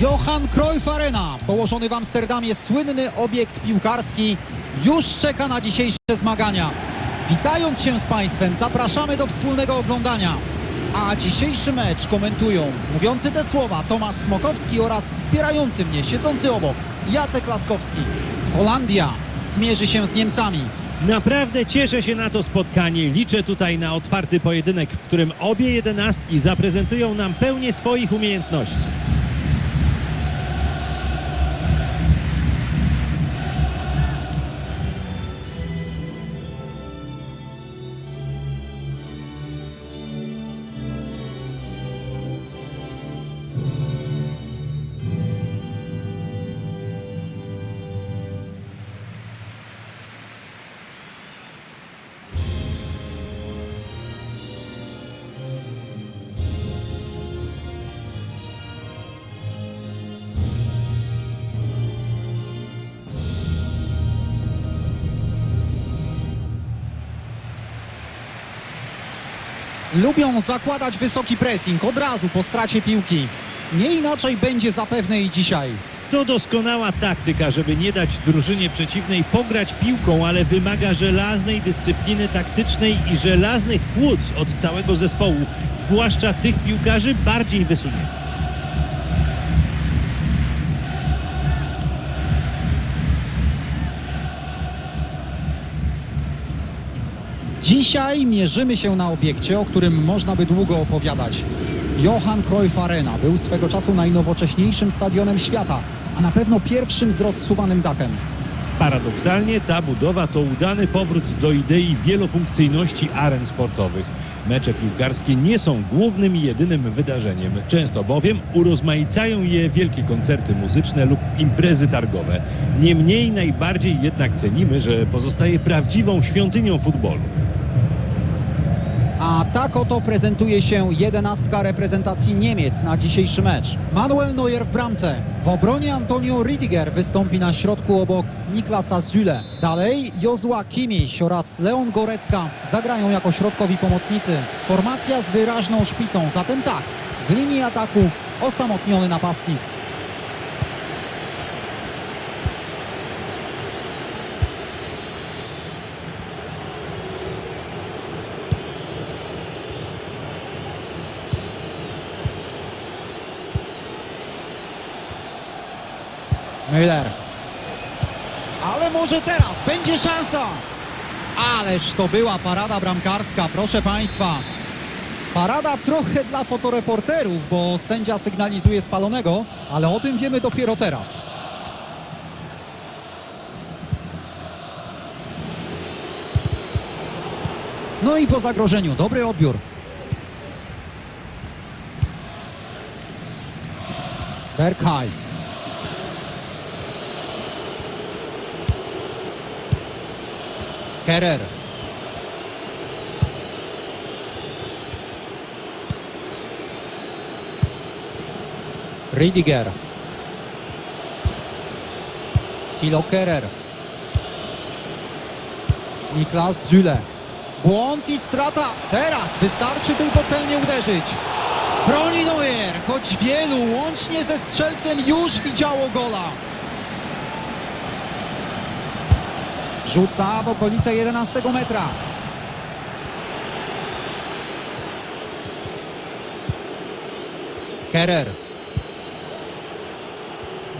Johan Cruyff Arena, położony w Amsterdamie słynny obiekt piłkarski, już czeka na dzisiejsze zmagania. Witając się z Państwem, zapraszamy do wspólnego oglądania. A dzisiejszy mecz komentują mówiący te słowa Tomasz Smokowski oraz wspierający mnie, siedzący obok Jacek Laskowski. Holandia zmierzy się z Niemcami. Naprawdę cieszę się na to spotkanie. Liczę tutaj na otwarty pojedynek, w którym obie jedenastki zaprezentują nam pełnię swoich umiejętności. Lubią zakładać wysoki pressing od razu po stracie piłki. Nie inaczej będzie zapewne i dzisiaj. To doskonała taktyka, żeby nie dać drużynie przeciwnej pograć piłką, ale wymaga żelaznej dyscypliny taktycznej i żelaznych płuc od całego zespołu, zwłaszcza tych piłkarzy bardziej wysuniętych. Dzisiaj mierzymy się na obiekcie, o którym można by długo opowiadać. Johan Cruyff Arena był swego czasu najnowocześniejszym stadionem świata, a na pewno pierwszym z rozsuwanym dachem. Paradoksalnie ta budowa to udany powrót do idei wielofunkcyjności aren sportowych. Mecze piłkarskie nie są głównym i jedynym wydarzeniem. Często bowiem urozmaicają je wielkie koncerty muzyczne lub imprezy targowe. Niemniej najbardziej jednak cenimy, że pozostaje prawdziwą świątynią futbolu. A tak oto prezentuje się jedenastka reprezentacji Niemiec na dzisiejszy mecz. Manuel Neuer w bramce. W obronie Antonio Rüdiger wystąpi na środku obok Niklasa Süle. Dalej Jozua Kimmich oraz Leon Gorecka zagrają jako środkowi pomocnicy. Formacja z wyraźną szpicą, zatem tak, w linii ataku osamotniony napastnik. Müller. Ale może teraz będzie szansa. Ależ to była parada bramkarska, proszę Państwa. Parada trochę dla fotoreporterów, bo sędzia sygnalizuje spalonego, ale o tym wiemy dopiero teraz. No i po zagrożeniu, dobry odbiór. Bergheis. Kerer. Ridiger. Tilo Kerer. Niklas Züle. Błąd i strata. Teraz wystarczy tylko celnie uderzyć. Broni Neuer, choć wielu, łącznie ze strzelcem, już widziało gola. Rzuca w okolice 11 metra. Kerer.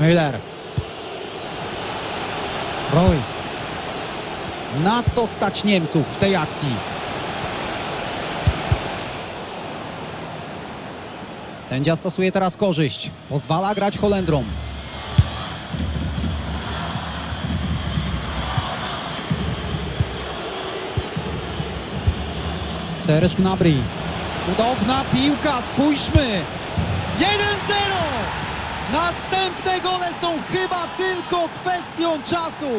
Müller. Royce. Na co stać Niemców w tej akcji? Sędzia stosuje teraz korzyść. Pozwala grać Holendrom. Serge Gnabry. Cudowna piłka, spójrzmy. 1-0! Następne gole są chyba tylko kwestią czasu.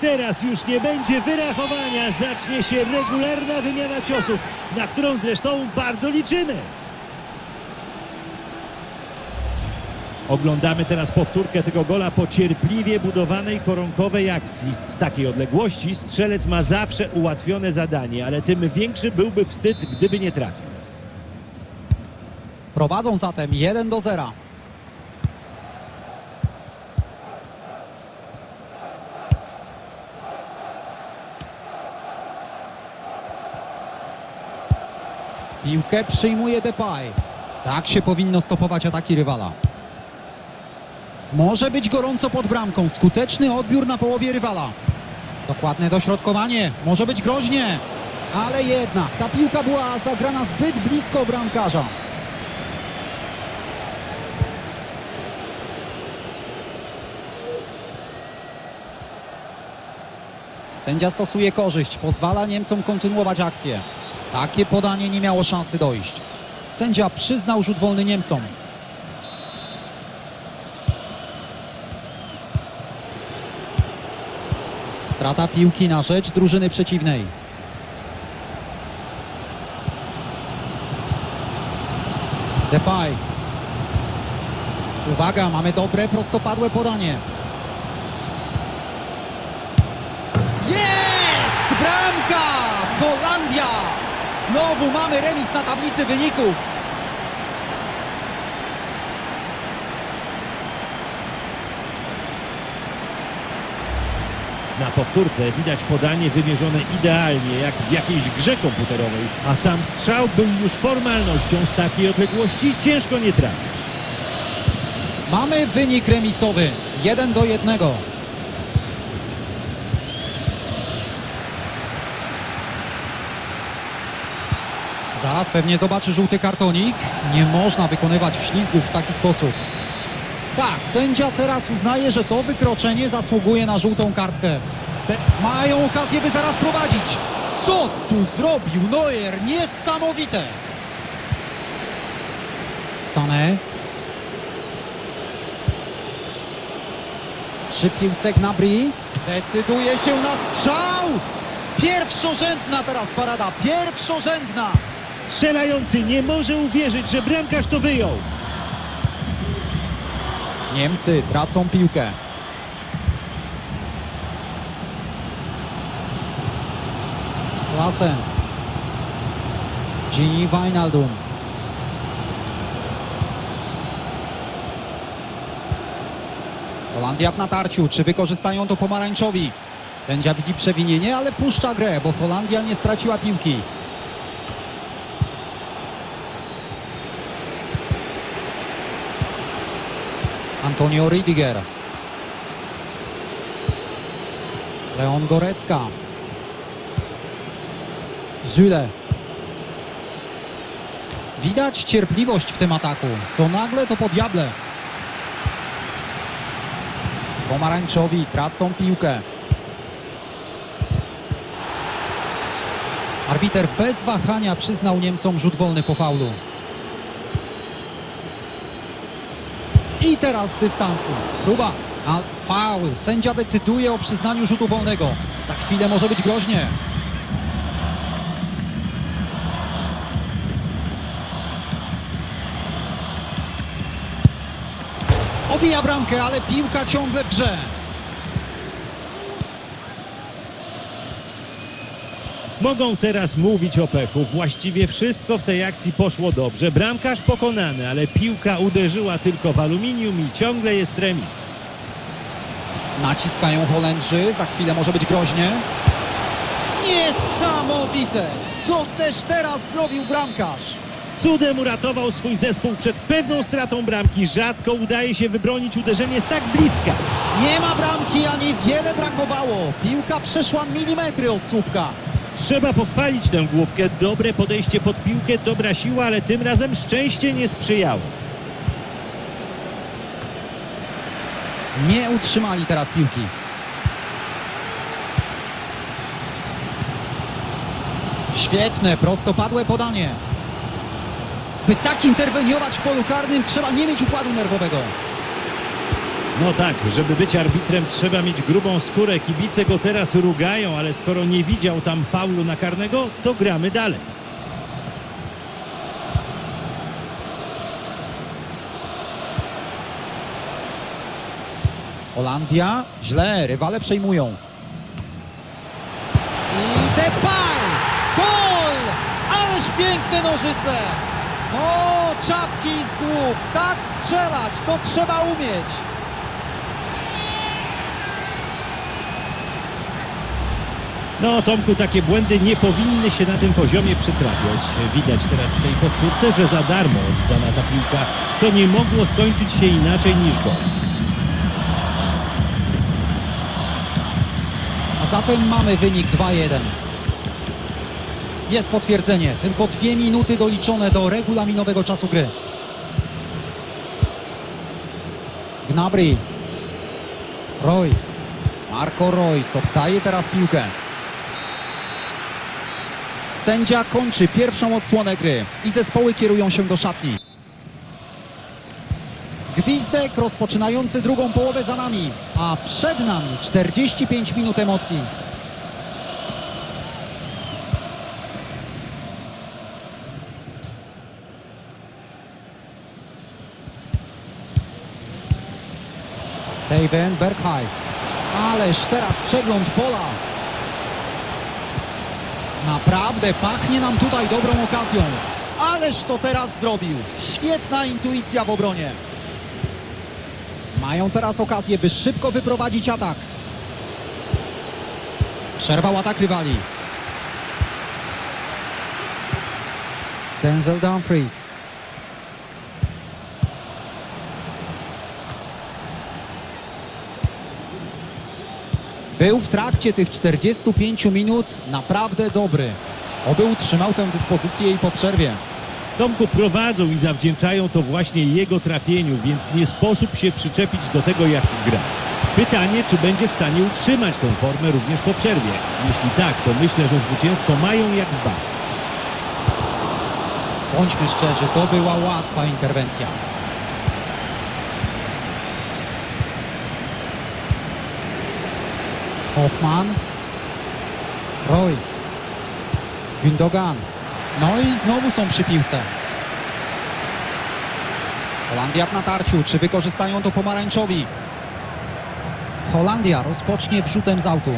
Teraz już nie będzie wyrachowania, zacznie się regularna wymiana ciosów, na którą zresztą bardzo liczymy. Oglądamy teraz powtórkę tego gola po cierpliwie budowanej koronkowej akcji. Z takiej odległości strzelec ma zawsze ułatwione zadanie, ale tym większy byłby wstyd, gdyby nie trafił. Prowadzą zatem 1 do 0. Piłkę przyjmuje Depay. Tak się powinno stopować ataki rywala. Może być gorąco pod bramką. Skuteczny odbiór na połowie rywala. Dokładne dośrodkowanie. Może być groźnie. Ale jednak ta piłka była zagrana zbyt blisko bramkarza. Sędzia stosuje korzyść, pozwala Niemcom kontynuować akcję. Takie podanie nie miało szansy dojść. Sędzia przyznał rzut wolny Niemcom. Strata piłki na rzecz drużyny przeciwnej. Depay. Uwaga, mamy dobre, prostopadłe podanie. Jest! Bramka! Holandia! Znowu mamy remis na tablicy wyników. Na powtórce widać podanie wymierzone idealnie, jak w jakiejś grze komputerowej, a sam strzał był już formalnością z takiej odległości ciężko nie trafić. Mamy wynik remisowy. 1 do 1. Zaraz pewnie zobaczy żółty kartonik. Nie można wykonywać wślizgów w taki sposób. Tak, sędzia teraz uznaje, że to wykroczenie zasługuje na żółtą kartkę. Mają okazję, by zaraz prowadzić. Co tu zrobił Neuer? Niesamowite! Sané. Przy piłce Gnabry decyduje się na strzał! Pierwszorzędna teraz parada, pierwszorzędna! Strzelający nie może uwierzyć, że bramkarz to wyjął. Niemcy tracą piłkę. Lassen. Gini Wijnaldum. Holandia w natarciu. Czy wykorzystają to pomarańczowi? Sędzia widzi przewinienie, ale puszcza grę, bo Holandia nie straciła piłki. Antonio Ridiger. Leon Gorecka. Zule. Widać cierpliwość w tym ataku. Co nagle to po diable. Pomarańczowi tracą piłkę. Arbiter bez wahania przyznał Niemcom rzut wolny po faulu. I teraz z dystansu. Próba. A faul. Sędzia decyduje o przyznaniu rzutu wolnego. Za chwilę może być groźnie. Obija bramkę, ale piłka ciągle w grze. Mogą teraz mówić o pechu. Właściwie wszystko w tej akcji poszło dobrze. Bramkarz pokonany, ale piłka uderzyła tylko w aluminium i ciągle jest remis. Naciskają Holendrzy. Za chwilę może być groźnie. Niesamowite! Co też teraz zrobił bramkarz? Cudem uratował swój zespół przed pewną stratą bramki. Rzadko udaje się wybronić uderzenie z tak bliska. Nie ma bramki, ani wiele brakowało. Piłka przeszła milimetry od słupka. Trzeba pochwalić tę główkę. Dobre podejście pod piłkę, dobra siła, ale tym razem szczęście nie sprzyjało. Nie utrzymali teraz piłki. Świetne, prostopadłe podanie. By tak interweniować w polu karnym, trzeba nie mieć układu nerwowego. No tak, żeby być arbitrem trzeba mieć grubą skórę. Kibice go teraz rugają, ale skoro nie widział tam faulu na karnego, to gramy dalej. Holandia źle, rywale przejmują. I Depay! Gol! Ależ piękne nożyce! No, czapki z głów, tak strzelać, to trzeba umieć. No, Tomku, takie błędy nie powinny się na tym poziomie przytrafiać. Widać teraz w tej powtórce, że za darmo oddana ta piłka to nie mogło skończyć się inaczej niż gol. A zatem mamy wynik 2-1. Jest potwierdzenie. Tylko dwie minuty doliczone do regulaminowego czasu gry. Gnabry. Royce. Marco Royce oddaje teraz piłkę. Sędzia kończy pierwszą odsłonę gry i zespoły kierują się do szatni. Gwizdek rozpoczynający drugą połowę za nami, a przed nami 45 minut emocji. Steven Berghuis. Ależ teraz przegląd pola. Naprawdę pachnie nam tutaj dobrą okazją. Ależ to teraz zrobił. Świetna intuicja w obronie. Mają teraz okazję, by szybko wyprowadzić atak. Przerwał atak rywali. Denzel Dumfries. Był w trakcie tych 45 minut naprawdę dobry. Oby utrzymał tę dyspozycję i po przerwie. Tomku prowadzą i zawdzięczają to właśnie jego trafieniu, więc nie sposób się przyczepić do tego, jak gra. Pytanie, czy będzie w stanie utrzymać tą formę również po przerwie. Jeśli tak, to myślę, że zwycięstwo mają jak dwa. Bądźmy szczerzy, to była łatwa interwencja. Hoffman. Royce. Gündogan. No i znowu są przy piłce. Holandia w natarciu. Czy wykorzystają to pomarańczowi? Holandia rozpocznie wrzutem z autu.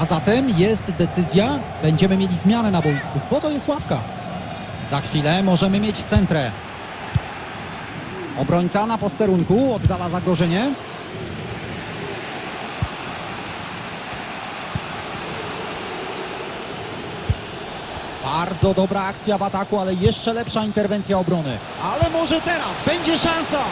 A zatem jest decyzja, będziemy mieli zmianę na boisku, bo to jest ławka. Za chwilę możemy mieć centrę. Obrońca na posterunku oddala zagrożenie. Bardzo dobra akcja w ataku, ale jeszcze lepsza interwencja obrony. Ale może teraz będzie szansa.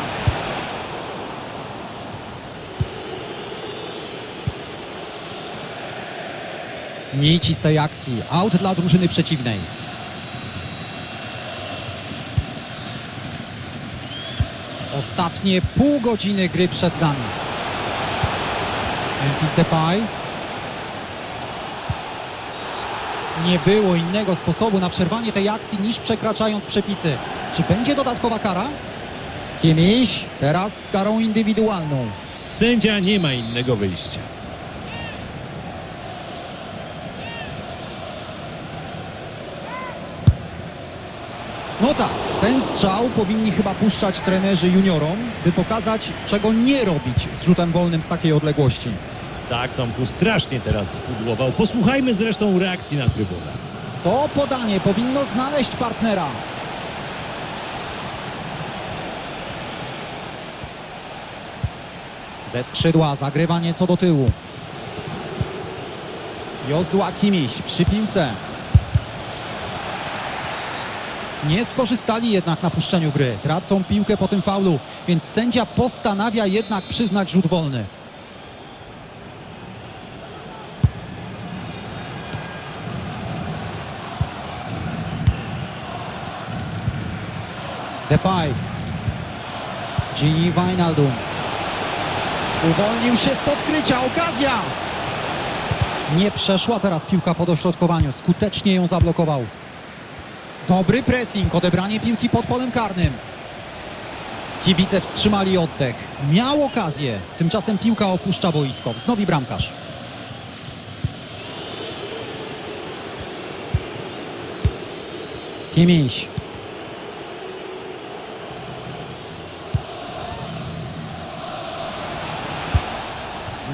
Nici z tej akcji. Out dla drużyny przeciwnej. Ostatnie pół godziny gry przed nami. Memphis Depay. Nie było innego sposobu na przerwanie tej akcji niż przekraczając przepisy. Czy będzie dodatkowa kara? Kimiś teraz z karą indywidualną. Sędzia nie ma innego wyjścia. No tak, ten strzał powinni chyba puszczać trenerzy juniorom, by pokazać, czego nie robić z rzutem wolnym z takiej odległości. Tak, Tomku strasznie teraz spudłował. Posłuchajmy zresztą reakcji na trybunach. To podanie powinno znaleźć partnera. Ze skrzydła zagrywa nieco do tyłu. Jozła Kimiś przy piłce. Nie skorzystali jednak na puszczeniu gry. Tracą piłkę po tym faulu, więc sędzia postanawia jednak przyznać rzut wolny. Depay. Gini Wijnaldum. Uwolnił się z podkrycia. Okazja! Nie przeszła teraz piłka po dośrodkowaniu. Skutecznie ją zablokował. Dobry pressing. Odebranie piłki pod polem karnym. Kibice wstrzymali oddech. Miał okazję. Tymczasem piłka opuszcza boisko. Wznowi bramkarz. Kimiś.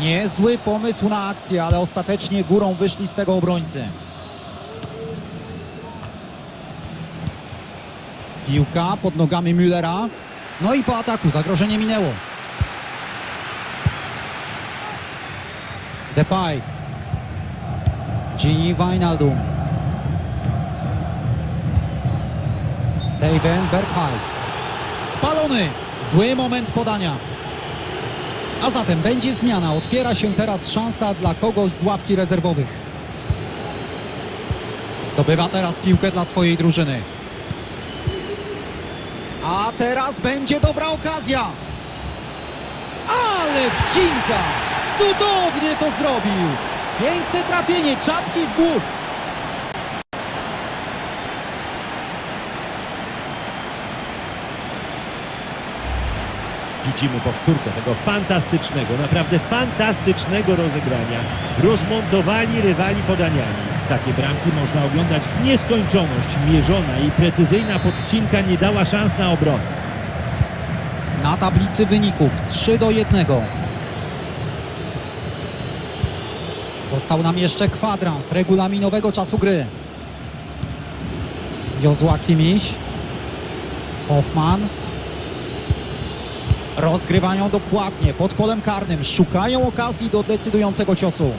Niezły pomysł na akcję, ale ostatecznie górą wyszli z tego obrońcy. Piłka pod nogami Müllera. No i po ataku zagrożenie minęło. Depay. Gini Wijnaldum. Steven Berghuis. Spalony. Zły moment podania. A zatem będzie zmiana. Otwiera się teraz szansa dla kogoś z ławki rezerwowych. Zdobywa teraz piłkę dla swojej drużyny. A teraz będzie dobra okazja. Ale wcinka! Cudownie to zrobił! Piękne trafienie, czapki z głów. Widzimy powtórkę tego fantastycznego, naprawdę fantastycznego rozegrania. Rozmontowali rywali podaniami. Takie bramki można oglądać w nieskończoność. Mierzona i precyzyjna podcinka nie dała szans na obronę. Na tablicy wyników 3 do 1. Został nam jeszcze kwadrans regulaminowego czasu gry. Jozła Kimiś. Hoffman. Rozgrywają dokładnie pod polem karnym. Szukają okazji do decydującego ciosu.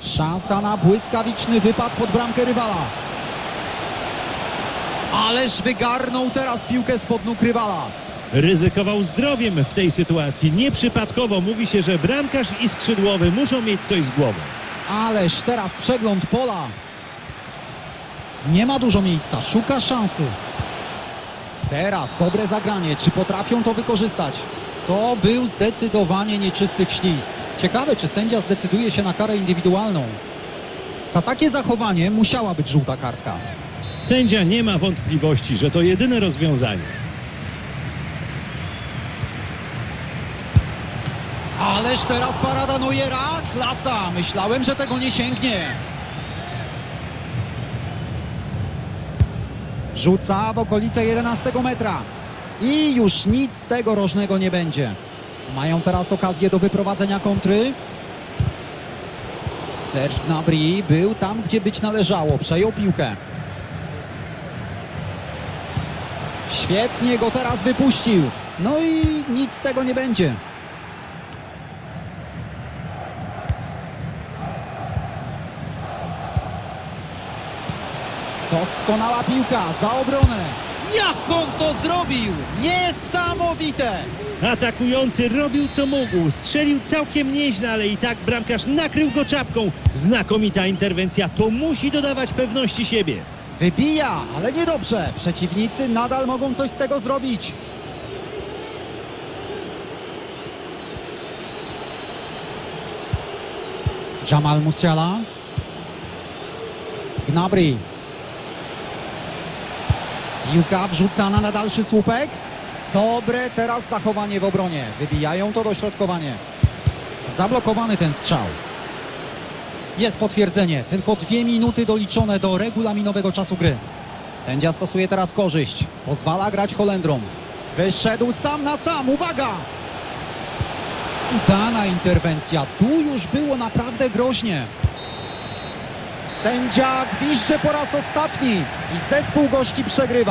Szansa na błyskawiczny wypad pod bramkę rywala. Ależ wygarnął teraz piłkę spod nóg rywala. Ryzykował zdrowiem w tej sytuacji. Nieprzypadkowo mówi się, że bramkarz i skrzydłowy muszą mieć coś z głową. Ależ teraz przegląd pola. Nie ma dużo miejsca, szuka szansy. Teraz dobre zagranie, czy potrafią to wykorzystać? To był zdecydowanie nieczysty wślizg. Ciekawe, czy sędzia zdecyduje się na karę indywidualną. Za takie zachowanie musiała być żółta kartka. Sędzia nie ma wątpliwości, że to jedyne rozwiązanie. Ależ teraz parada Neuera, klasa. Myślałem, że tego nie sięgnie. Wrzuca w okolice 11 metra. I już nic z tego rożnego nie będzie. Mają teraz okazję do wyprowadzenia kontry. Serge Gnabry był tam, gdzie być należało. Przejął piłkę. Świetnie go teraz wypuścił. No i nic z tego nie będzie. Doskonała piłka za obronę. Jak on to zrobił? Niesamowite! Atakujący robił co mógł, strzelił całkiem nieźle, ale i tak bramkarz nakrył go czapką. Znakomita interwencja, to musi dodawać pewności siebie. Wybija, ale niedobrze. Przeciwnicy nadal mogą coś z tego zrobić. Jamal Musiala. Gnabry. Piłka wrzucana na dalszy słupek. Dobre teraz zachowanie w obronie. Wybijają to dośrodkowanie. Zablokowany ten strzał. Jest potwierdzenie. Tylko dwie minuty doliczone do regulaminowego czasu gry. Sędzia stosuje teraz korzyść. Pozwala grać Holendrom. Wyszedł sam na sam. Uwaga! Udana interwencja. Tu już było naprawdę groźnie. Sędzia gwizdże po raz ostatni i zespół gości przegrywa.